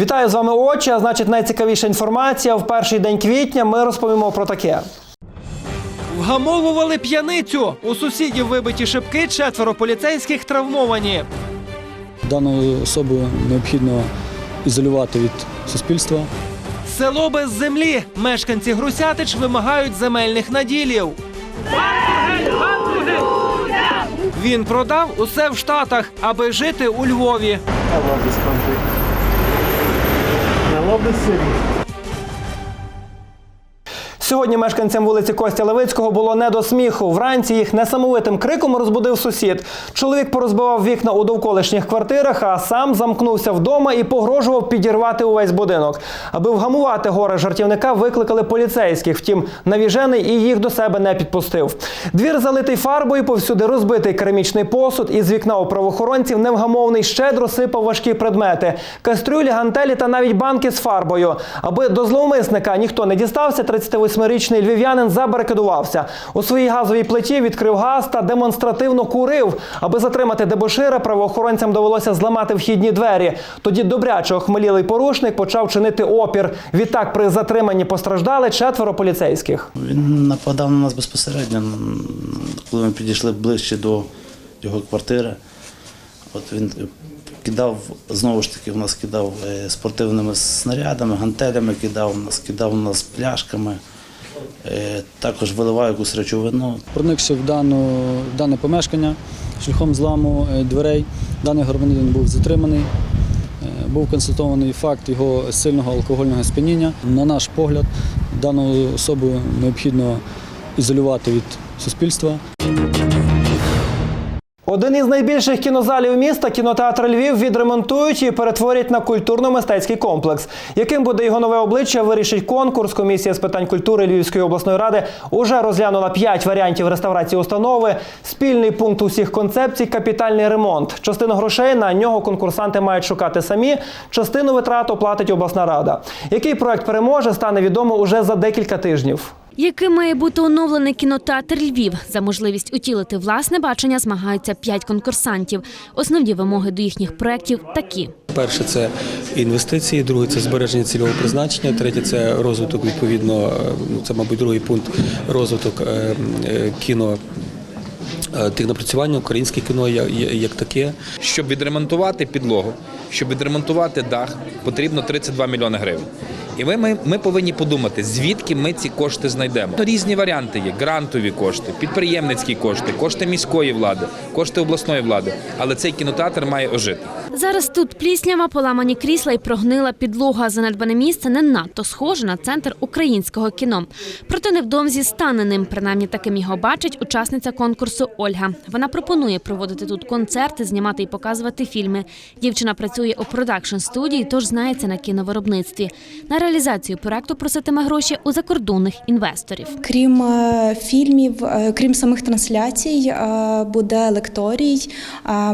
Вітаю з вами очі. А значить, найцікавіша інформація. В перший день квітня ми розповімо про таке. Вгамовували п'яницю. У сусідів вибиті шибки, четверо поліцейських травмовані. Дану особу необхідно ізолювати від суспільства. Село без землі. Мешканці Грусятич вимагають земельних наділів. Він продав усе в Штатах, аби жити у Львові. love this city. Сьогодні мешканцям вулиці Костя Левицького було не до сміху. Вранці їх несамовитим криком розбудив сусід. Чоловік порозбивав вікна у довколишніх квартирах, а сам замкнувся вдома і погрожував підірвати увесь будинок. Аби вгамувати горе жартівника, викликали поліцейських. Втім, навіжений і їх до себе не підпустив. Двір залитий фарбою, повсюди розбитий керамічний посуд. Із вікна у правоохоронців невгамовний щедро сипав важкі предмети: кастрюлі, гантелі та навіть банки з фарбою. Аби до зловмисника ніхто не дістався, 38-річний львів'янин забарикадувався. У своїй газовій плиті відкрив газ та демонстративно курив. Аби затримати дебошира, правоохоронцям довелося зламати вхідні двері. Тоді добряче охмелілий порушник почав чинити опір. Відтак при затриманні постраждали четверо поліцейських. Він нападав на нас безпосередньо, коли ми підійшли ближче до його квартири. От він кидав, знову ж таки, в нас кидав е, спортивними снарядами, гантелями кидав, нас кидав нас пляшками, також виливає якусь речовину. Проникши в, дану, в дане помешкання шляхом зламу е, дверей, даний громадянин був затриманий. Е, Був констатований факт його сильного алкогольного сп'яніння. На наш погляд, дану особу необхідно ізолювати від суспільства. Один із найбільших кінозалів міста, кінотеатр Львів, відремонтують і перетворять на культурно-мистецький комплекс. Яким буде його нове обличчя, вирішить конкурс. Комісія з питань культури Львівської обласної ради уже розглянула п'ять варіантів реставрації установи. Спільний пункт усіх концепцій капітальний ремонт. Частину грошей на нього конкурсанти мають шукати самі. Частину витрат оплатить обласна рада. Який проект переможе, стане відомо уже за декілька тижнів. Яким має бути оновлений кінотеатр Львів? За можливість утілити власне бачення змагаються п'ять конкурсантів. Основні вимоги до їхніх проєктів такі. Перше це інвестиції, друге це збереження цільового призначення, третє це розвиток відповідно. е, Ну це, мабуть, другий пункт розвиток е, е, кіно. Тих напрацювань українське кіно як таке. Щоб відремонтувати підлогу, щоб відремонтувати дах, потрібно 32 мільйони гривень. І ми, ми, ми повинні подумати, звідки ми ці кошти знайдемо. Різні варіанти є: грантові кошти, підприємницькі кошти, кошти міської влади, кошти обласної влади. Але цей кінотеатр має ожити. Зараз тут пліснява, поламані крісла і прогнила підлога. Занедбане місце не надто схоже на центр українського кіно. Проте невдовзі стане ним. Принаймні таким його бачить учасниця конкурсу Ольга. Вона пропонує проводити тут концерти, знімати і показувати фільми. Дівчина працює у продакшн студії, тож знається на кіновиробництві. На реалізацію проекту проситиме гроші у закордонних інвесторів. Крім е, фільмів, е, крім самих трансляцій, е, буде лекторій,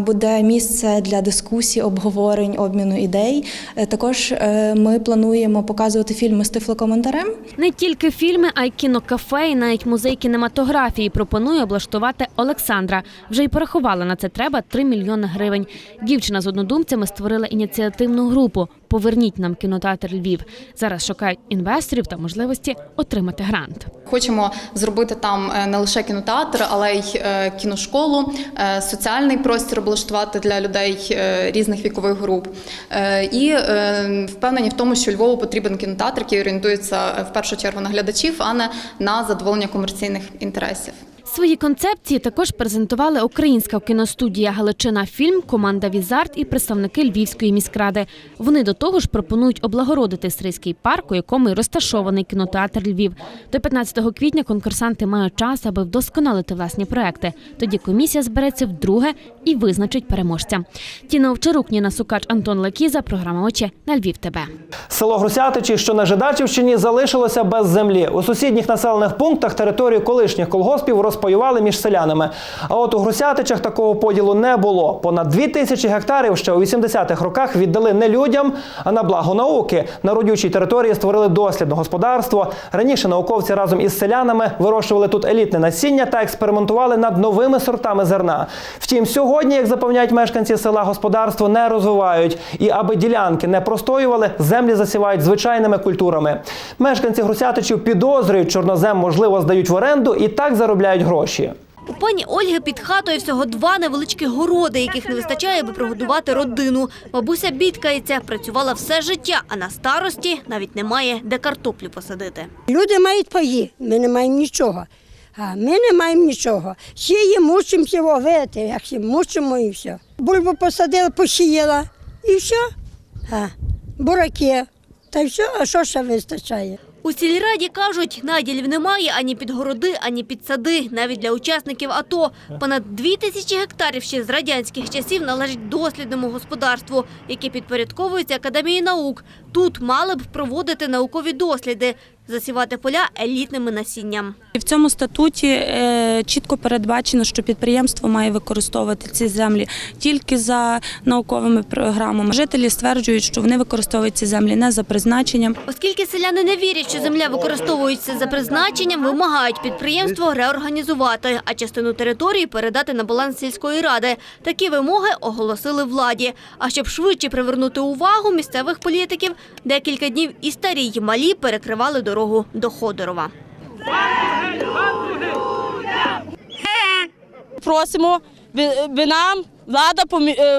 буде місце для дискусій, обговорень, обміну ідей. Також ми плануємо показувати фільми з тифлокоментарем. Не тільки фільми, а й кінокафе, і навіть музей кінематографії пропонує облаштувати Олександра. Вже й порахувала на це треба 3 мільйони гривень. Дівчина з однодумцями створила ініціативну групу Поверніть нам кінотеатр Львів. Зараз шукають інвесторів та можливості отримати грант. Хочемо зробити там е, не лише кінотеатр, але й е, кіношколу, е, соціальний простір облаштувати для людей різних вікових груп. І впевнені в тому, що Львову потрібен кінотеатр, який орієнтується в першу чергу на глядачів, а не на задоволення комерційних інтересів. Свої концепції також презентували українська кіностудія Галичина Фільм, команда Візарт і представники Львівської міськради. Вони до того ж пропонують облагородити Стрийський парк, у якому й розташований кінотеатр Львів. До 15 квітня конкурсанти мають час, аби вдосконалити власні проекти. Тоді комісія збереться вдруге і визначить переможця. Тіна Овчарук, Ніна Сукач, Антон Лакіза. Програма очі на Львів. ТБ. Село Грусятичі, що на Жидачівщині, залишилося без землі. У сусідніх населених пунктах територію колишніх колгоспів розпочали розпаювали між селянами. А от у Грусятичах такого поділу не було. Понад дві тисячі гектарів ще у 80-х роках віддали не людям, а на благо науки. На родючій території створили дослідне господарство. Раніше науковці разом із селянами вирощували тут елітне насіння та експериментували над новими сортами зерна. Втім, сьогодні, як запевняють мешканці села, господарство не розвивають. І аби ділянки не простоювали, землі засівають звичайними культурами. Мешканці Грусятичів підозрюють, чорнозем можливо здають в оренду і так заробляють гроші. У пані Ольги під хатою всього два невеличкі городи, яких не вистачає, аби прогодувати родину. Бабуся бідкається, працювала все життя, а на старості навіть немає де картоплю посадити. Люди мають паї, ми не маємо нічого. А ми не маємо нічого. Сіємо, мучимося ловити, як всі мучимо і все. Бульбу посадила, посіяла і все. А, бураки. Та й все, а що ще вистачає? У сільраді кажуть, наділів немає ані під городи, ані під сади, навіть для учасників АТО. Понад дві тисячі гектарів ще з радянських часів належить дослідному господарству, яке підпорядковується Академії наук. Тут мали б проводити наукові досліди, засівати поля елітними насінням. В цьому статуті е, чітко передбачено, що підприємство має використовувати ці землі тільки за науковими програмами. Жителі стверджують, що вони використовують ці землі не за призначенням. Оскільки селяни не вірять, що земля використовується за призначенням, вимагають підприємство реорганізувати, а частину території передати на баланс сільської ради. Такі вимоги оголосили владі. А щоб швидше привернути увагу місцевих політиків, декілька днів і старі, й малі перекривали дорогу до Ходорова. Просимо, би нам влада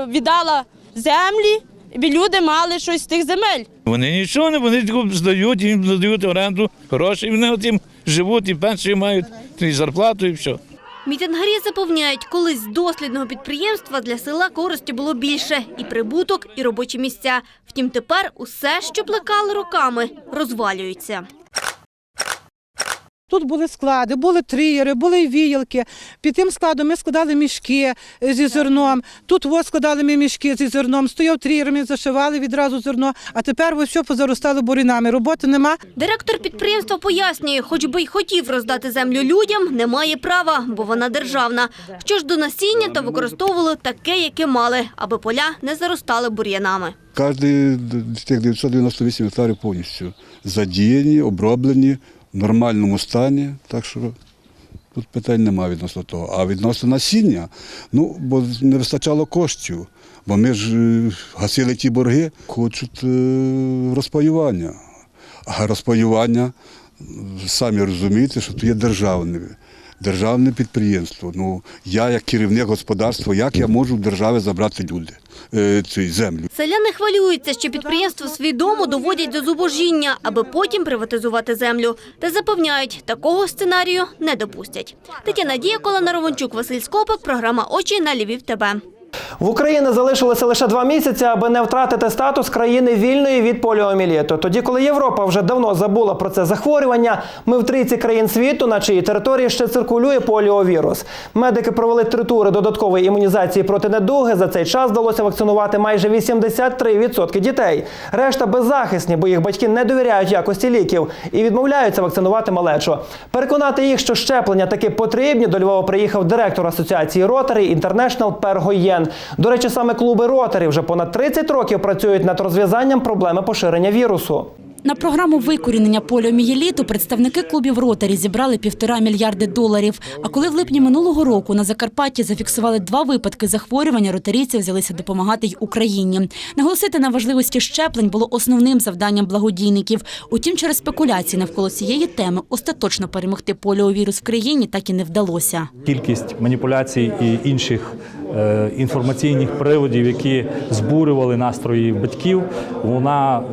віддала землі, аби люди мали щось з тих земель. Вони нічого не, вони здають, їм надають оренду гроші, і вони отим живуть, і пенсію мають, і зарплату, і все. Мітингарі запевняють, колись з дослідного підприємства для села користі було більше – і прибуток, і робочі місця. Втім, тепер усе, що плекали роками, розвалюється. Тут були склади, були трієри, були віялки. Під тим складом ми складали мішки е, зі зерном. Тут ось складали ми мішки зі зерном. Стояв трієр, ми зашивали відразу зерно. А тепер ось все позаростало бурінами. Роботи нема. Директор підприємства пояснює, хоч би й хотів роздати землю людям, не має права, бо вона державна. Що ж до насіння, то використовували таке, яке мали, аби поля не заростали бур'янами. Кожні з тих 998 гектарів повністю задіяні, оброблені в нормальному стані. Так що тут питань немає відносно того. А відносно насіння, ну, бо не вистачало коштів. Бо ми ж е, гасили ті борги, хочуть е, розпаювання. А розпаювання, самі розумієте, що тут є державне. Державне підприємство. Ну, я, як керівник господарства, як я можу в держави забрати люди, е, цю землю? Селяни хвилюються, що підприємство свідомо доводять до зубожіння, аби потім приватизувати землю. Та запевняють, такого сценарію не допустять. Тетяна Колана Романчук Василь Скопик, програма «Очі» на Львів ТБ. В Україні залишилося лише два місяці, аби не втратити статус країни вільної від поліоміліту. Тоді, коли Європа вже давно забула про це захворювання, ми в трійці країн світу, на чиїй території ще циркулює поліовірус. Медики провели три тури додаткової імунізації проти недуги. За цей час вдалося вакцинувати майже 83% дітей. Решта беззахисні, бо їх батьки не довіряють якості ліків і відмовляються вакцинувати малечу. Переконати їх, що щеплення таки потрібні, до Львова приїхав директор асоціації Rotary International Пер Гоєн. До речі, саме клуби Ротарі вже понад 30 років працюють над розв'язанням проблеми поширення вірусу. На програму викорінення поліомієліту представники клубів «Ротарі» зібрали півтора мільярди доларів. А коли в липні минулого року на Закарпатті зафіксували два випадки захворювання, ротарійці взялися допомагати й Україні. Наголосити на важливості щеплень було основним завданням благодійників. Утім, через спекуляції навколо цієї теми остаточно перемогти поліовірус в країні так і не вдалося. Кількість маніпуляцій і інших е, інформаційних приводів, які збурювали настрої батьків, вона,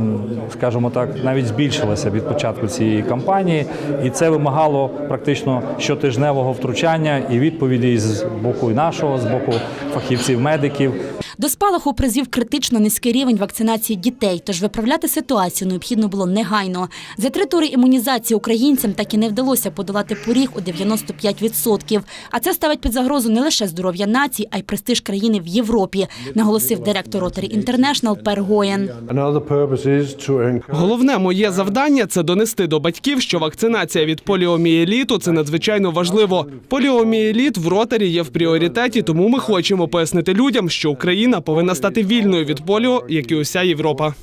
скажімо так, навіть збільшилася від початку цієї кампанії, і це вимагало практично щотижневого втручання і відповіді з боку нашого, з боку фахівців, медиків. До спалаху призвів критично низький рівень вакцинації дітей, тож виправляти ситуацію необхідно було негайно. За три тури імунізації українцям так і не вдалося подолати поріг у 95%. А це ставить під загрозу не лише здоров'я націй, а й престиж країни в Європі, наголосив директор Rotary International Пер Гоєн. Головне моє завдання це донести до батьків, що вакцинація від поліомієліту це надзвичайно важливо. Поліомієліт в ротарі є в пріоритеті, тому ми хочемо пояснити людям, що Україна повинна стати вільною від поліо, як і уся Європа.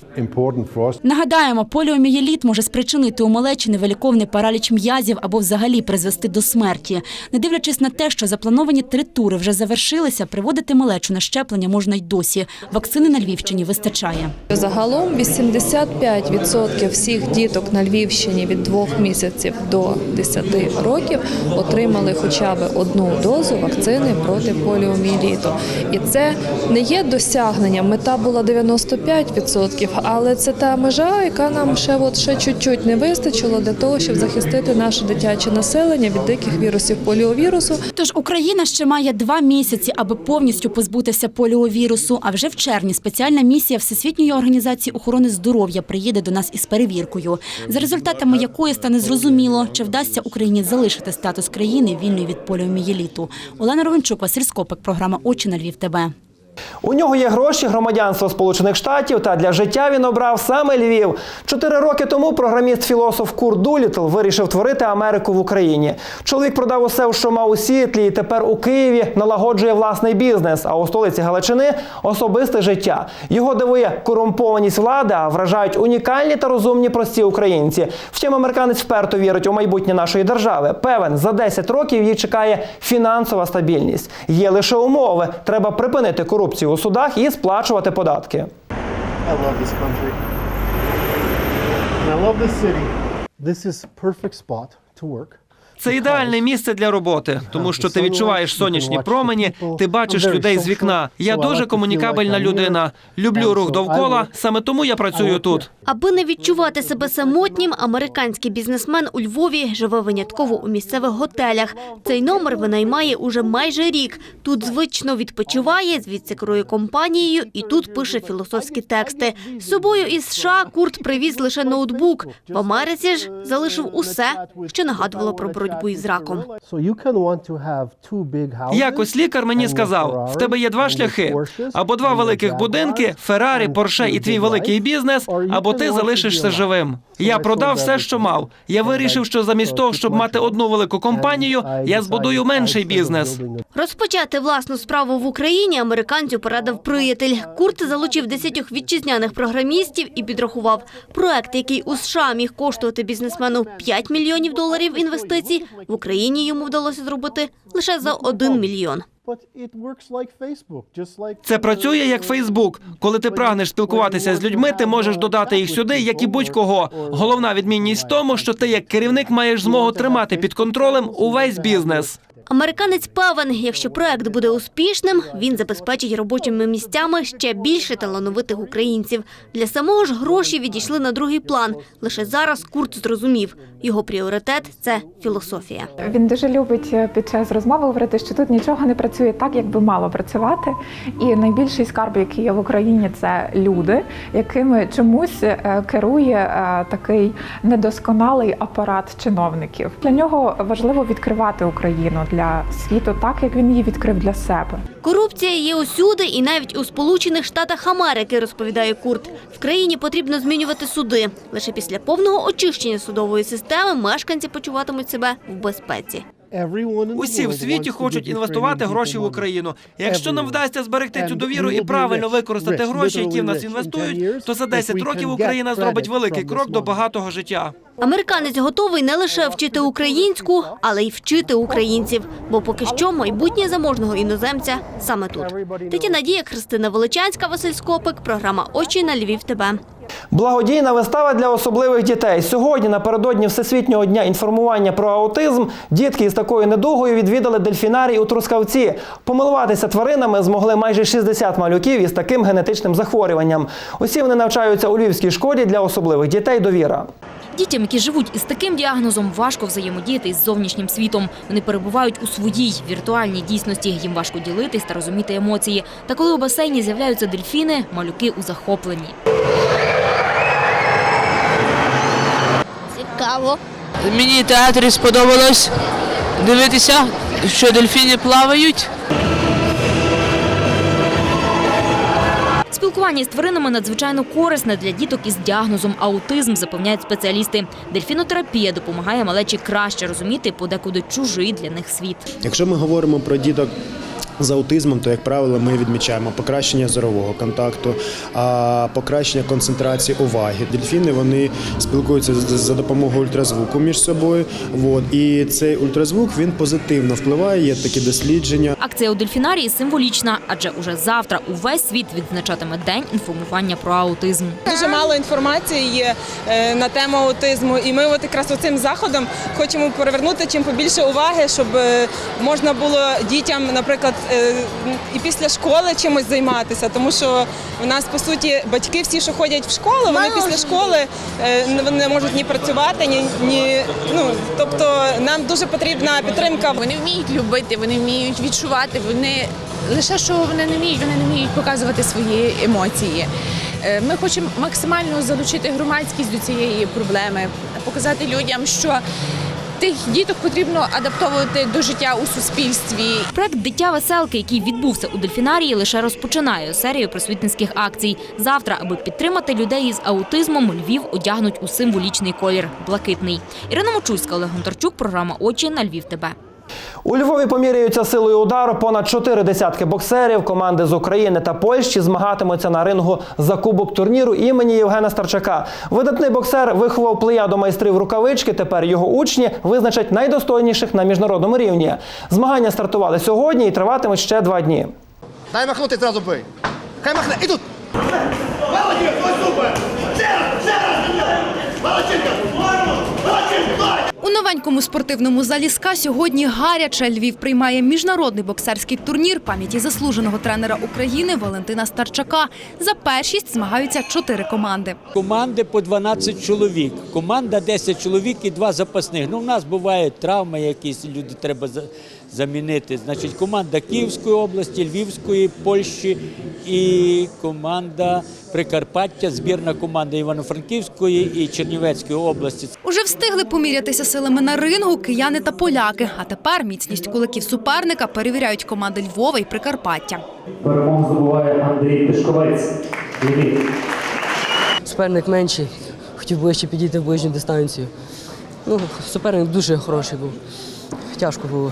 Нагадаємо, поліомієліт може спричинити у малечі невиліковний параліч м'язів або взагалі призвести до смерті. Не дивлячись на те, що заплановані три тури вже завершилися, приводити малечу на щеплення можна й досі. Вакцини на Львівщині вистачає. Загалом 85% всіх діток на Львівщині від 2 місяців до 10 років отримали хоча б одну дозу вакцини проти поліомієліту. І це не є досягненням. Мета була 95%, але це та межа, яка нам ще от ще чуть-чуть не вистачило для того, щоб захистити наше дитяче населення від диких вірусів поліовірусу. Тож Україна ще має два місяці, аби повністю позбутися поліовірусу. А вже в червні спеціальна місія Всесвітньої організації охорони здоров'я приїде до нас із перевіркою, за результатами якої стане зрозуміло, чи вдасться Україні залишити статус країни вільної від поліомієліту. Олена Ровенчук, Василь Скопик, програма Очі на Львів. ТБ. У нього є гроші, громадянство Сполучених Штатів, та для життя він обрав саме Львів. Чотири роки тому програміст-філософ Курт Дулітл вирішив творити Америку в Україні. Чоловік продав усе, що мав у Сітлі, і тепер у Києві налагоджує власний бізнес. А у столиці Галичини особисте життя. Його дивує корумпованість влади, а вражають унікальні та розумні прості українці. Втім, американець вперто вірить у майбутнє нашої держави. Певен, за 10 років її чекає фінансова стабільність. Є лише умови. Треба припинити корупцію у судах і сплачувати податки. I love this country. And I love this city. This is perfect spot to work. Це ідеальне місце для роботи, тому що ти відчуваєш сонячні промені, ти бачиш людей з вікна. Я дуже комунікабельна людина. Люблю рух довкола. Саме тому я працюю тут. Аби не відчувати себе самотнім, американський бізнесмен у Львові живе винятково у місцевих готелях. Цей номер винаймає уже майже рік. Тут звично відпочиває, звідси керує компанією і тут пише філософські тексти. З собою із США Курт привіз лише ноутбук. В Америці ж залишив усе, що нагадувало про боротьбу із раком. Якось лікар мені сказав: в тебе є два шляхи: або два великих будинки, Феррарі, Порше і твій великий бізнес, або ти залишишся живим. Я продав все, що мав. Я вирішив, що замість того, щоб мати одну велику компанію, я збудую менший бізнес. Розпочати власну справу в Україні американцю порадив приятель. Курт залучив десятьох вітчизняних програмістів і підрахував проект, який у США міг коштувати бізнесмену 5 мільйонів доларів інвестицій. В Україні йому вдалося зробити лише за 1 мільйон. Це працює як Фейсбук. Коли ти прагнеш спілкуватися з людьми, ти можеш додати їх сюди, як і будь-кого. Головна відмінність в тому, що ти як керівник маєш змогу тримати під контролем увесь бізнес. Американець певен, якщо проект буде успішним, він забезпечить робочими місцями ще більше талановитих українців. Для самого ж гроші відійшли на другий план. Лише зараз Курт зрозумів, його пріоритет це філософія. Він дуже любить е, під час розмови говорити, що тут нічого не працює так, як би мало працювати. І найбільший скарб, який є в Україні, це люди, якими чомусь е, керує е, такий недосконалий апарат чиновників. Для нього важливо відкривати Україну для світу, так як він її відкрив для себе. Корупція є усюди і навіть у Сполучених Штатах Америки, розповідає Курт. В країні потрібно змінювати суди. Лише після повного очищення судової системи мешканці почуватимуть себе в безпеці. Усі в світі хочуть інвестувати гроші в Україну. Якщо нам вдасться зберегти цю довіру і правильно використати гроші, які в нас інвестують, то за 10 років Україна зробить великий крок до багатого життя. Американець готовий не лише вчити українську, але й вчити українців. Бо поки що майбутнє заможного іноземця саме тут. Тетяна Дія, Христина Величанська, Василь Скопик. Програма Очі на Львів. ТБ. Благодійна вистава для особливих дітей. Сьогодні, напередодні Всесвітнього дня інформування про аутизм, дітки із такою недугою відвідали дельфінарій у Трускавці. Помилуватися тваринами змогли майже 60 малюків із таким генетичним захворюванням. Усі вони навчаються у Львівській школі для особливих дітей. Довіра. Дітям, які живуть із таким діагнозом, важко взаємодіяти із зовнішнім світом. Вони перебувають у своїй віртуальній дійсності. Їм важко ділитись та розуміти емоції. Та коли у басейні з'являються дельфіни, малюки у захопленні. Цікаво. Мені театрі сподобалось дивитися, що дельфіни плавають. Спілкування з тваринами надзвичайно корисне для діток із діагнозом аутизм, запевняють спеціалісти. Дельфінотерапія допомагає малечі краще розуміти подекуди чужий для них світ. Якщо ми говоримо про діток з аутизмом, то, як правило, ми відмічаємо покращення зорового контакту, а покращення концентрації уваги. Дельфіни вони спілкуються з- за допомогою ультразвуку між собою. От. І цей ультразвук він позитивно впливає. Є такі дослідження. Акція у дельфінарії символічна, адже уже завтра увесь світ відзначатиме день інформування про аутизм. Дуже мало інформації є е, на тему аутизму, і ми от якраз цим заходом хочемо привернути чим побільше уваги, щоб е, можна було дітям, наприклад, і після школи чимось займатися, тому що у нас по суті батьки всі, що ходять в школу, вони після школи е, вони не можуть ні працювати, ні, ні ну тобто нам дуже потрібна підтримка. Вони вміють любити, вони вміють відчувати. Вони лише що вони не вміють, вони не вміють показувати свої емоції. Е, Ми хочемо максимально залучити громадськість до цієї проблеми, показати людям, що тих діток потрібно адаптовувати до життя у суспільстві. Проект Дитя веселки, який відбувся у дельфінарії, лише розпочинає серію просвітницьких акцій. Завтра, аби підтримати людей із аутизмом, Львів одягнуть у символічний колір блакитний. Ірина Мочульська, Олег Гонтарчук, програма Очі на Львів. ТБ. У Львові поміряються силою удару. Понад чотири десятки боксерів. Команди з України та Польщі змагатимуться на рингу за кубок турніру імені Євгена Старчака. Видатний боксер виховав плеяду майстрів рукавички. Тепер його учні визначать найдостойніших на міжнародному рівні. Змагання стартували сьогодні і триватимуть ще два дні. Дай махнути, зразу бий. Хай махне, і тут. Молодець, ось супер. Ще раз, ще раз. Молодчинка. Молодчинка. У новенькому спортивному залі СКА сьогодні гаряче. Львів приймає міжнародний боксерський турнір пам'яті заслуженого тренера України Валентина Старчака. За першість змагаються чотири команди. Команди по 12 чоловік. Команда 10 чоловік і два запасних. Ну, у нас бувають травми якісь, люди треба замінити. Значить, команда Київської області, Львівської, Польщі і команда Прикарпаття, збірна команда Івано-Франківської і Чернівецької області. Уже встигли помірятися силами на рингу кияни та поляки. А тепер міцність кулаків суперника перевіряють команди Львова і Прикарпаття. Перемогу здобуває Андрій Тишковець. Суперник менший, хотів ближче підійти в ближню дистанцію. Ну, суперник дуже хороший був. Тяжко було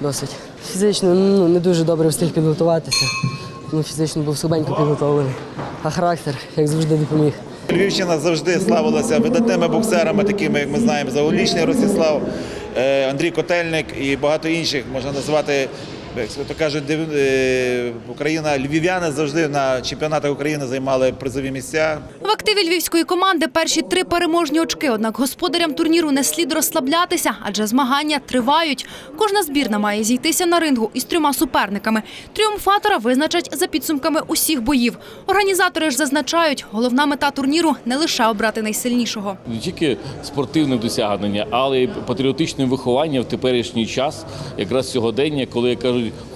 досить. Фізично ну, не дуже добре встиг підготуватися. Ну, фізично був слабенько підготовлений. А характер, як завжди, допоміг. Львівщина завжди славилася видатними боксерами, такими як ми знаємо, Заулічний Ростислав, е, Андрій Котельник і багато інших можна назвати. Як то кажуть, е, Україна, львів'яни завжди на чемпіонатах України займали призові місця. В активі львівської команди перші три переможні очки. Однак господарям турніру не слід розслаблятися, адже змагання тривають. Кожна збірна має зійтися на рингу із трьома суперниками. Тріумфатора визначать за підсумками усіх боїв. Організатори ж зазначають, головна мета турніру не лише обрати найсильнішого. не тільки спортивне досягнення, але й патріотичне виховання в теперішній час, якраз сьогодення, коли як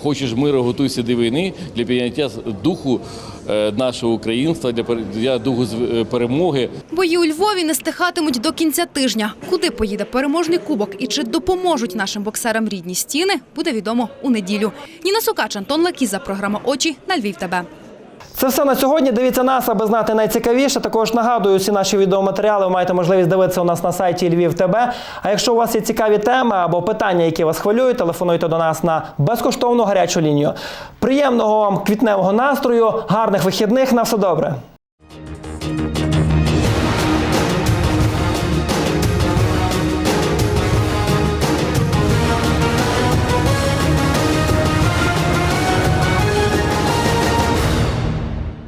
хочеш миру, готуйся до війни для підняття духу е, нашого українства, для духу е, перемоги. Бої у Львові не стихатимуть до кінця тижня. Куди поїде переможний кубок і чи допоможуть нашим боксерам рідні стіни, буде відомо у неділю. Ніна Сукач, Антон Лакіза, програма Очі на Львів. ТБ. Це все на сьогодні. Дивіться нас, аби знати найцікавіше. Також нагадую, всі наші відеоматеріали ви маєте можливість дивитися у нас на сайті Львів ТБ. А якщо у вас є цікаві теми або питання, які вас хвилюють, телефонуйте до нас на безкоштовну гарячу лінію. Приємного вам квітневого настрою, гарних вихідних. На все добре.